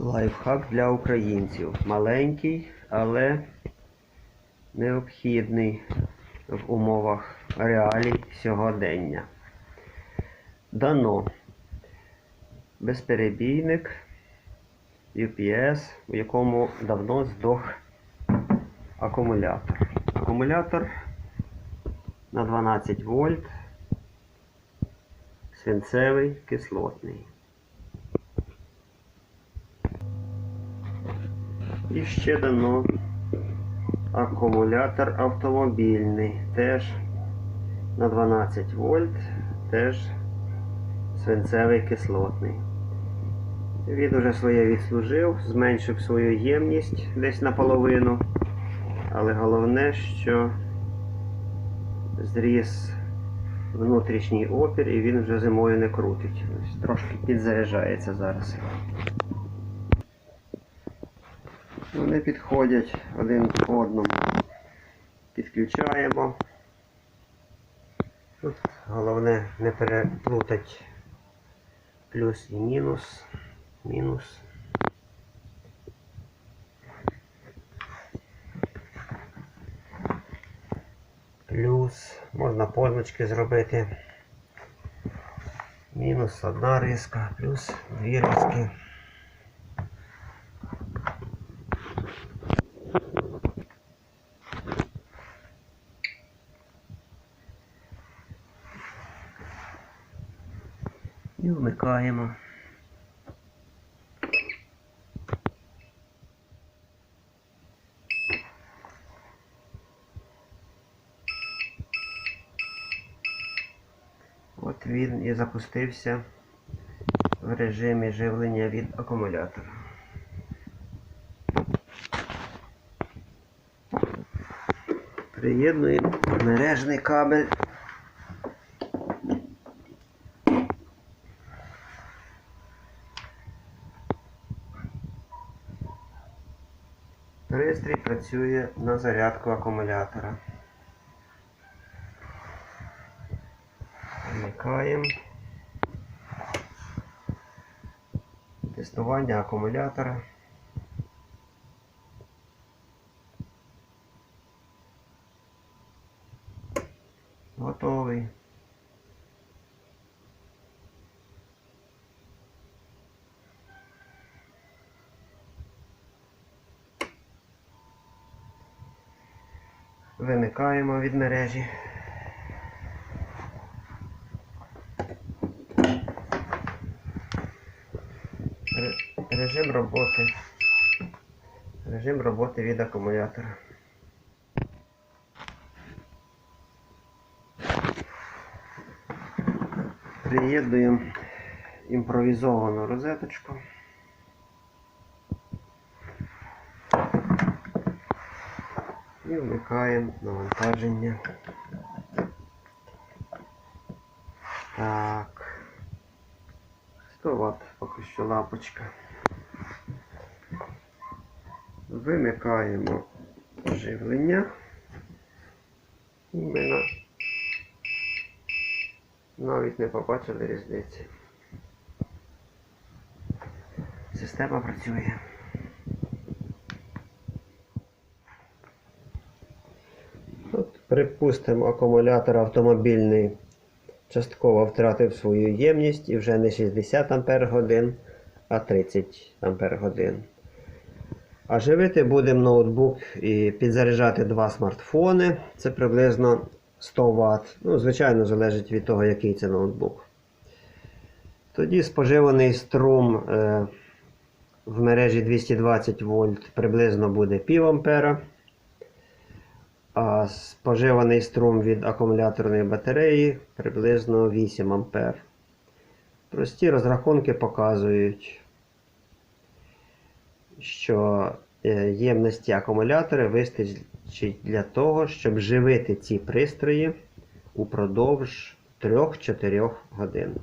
Лайфхак для українців. Маленький, але необхідний в умовах реалій сьогодення. Дано безперебійник UPS, у якому давно здох акумулятор. Акумулятор на 12 вольт, свинцевий, кислотний. Ще дано акумулятор автомобільний, теж на 12 вольт, теж свинцевий кислотний. Він уже своє відслужив, зменшив свою ємність десь наполовину. Але головне, що зріс внутрішній опір і він вже зимою не крутить. Ось Трошки підзаряджається зараз. Вони підходять один к одному. Підключаємо. Тут головне не переплутати плюс і мінус. Мінус. Плюс. Можна позначки зробити. Мінус одна риска, плюс дві риски. І вмикаємо. От він і запустився в режимі живлення від акумулятора. Приєднуємо мережний кабель. Пристрій працює на зарядку акумулятора. Вмикаємо. Тестування акумулятора. Готовий. Вимикаємо від мережі. Режим роботи. Режим роботи від акумулятора. Приєднуємо імпровізовану розеточку. І вмикаємо навантаження. Так. 100 Вт поки що лампочка. Вимикаємо живлення. Ми навіть не побачили різниці. Система працює. От, припустимо, акумулятор автомобільний частково втратив свою ємність і вже не 60 Ампер годин, а 30 Ампер годин. А живити будемо ноутбук і підзаряджати два смартфони. Це приблизно 100 Вт. Ну, звичайно, залежить від того, який це ноутбук. Тоді споживаний струм е, в мережі 220 вольт приблизно буде пів ампера. А споживаний струм від акумуляторної батареї приблизно 8 ампер. Прості розрахунки показують, що е, ємності акумулятора вистачить для того, щоб живити ці пристрої упродовж 3-4 годин.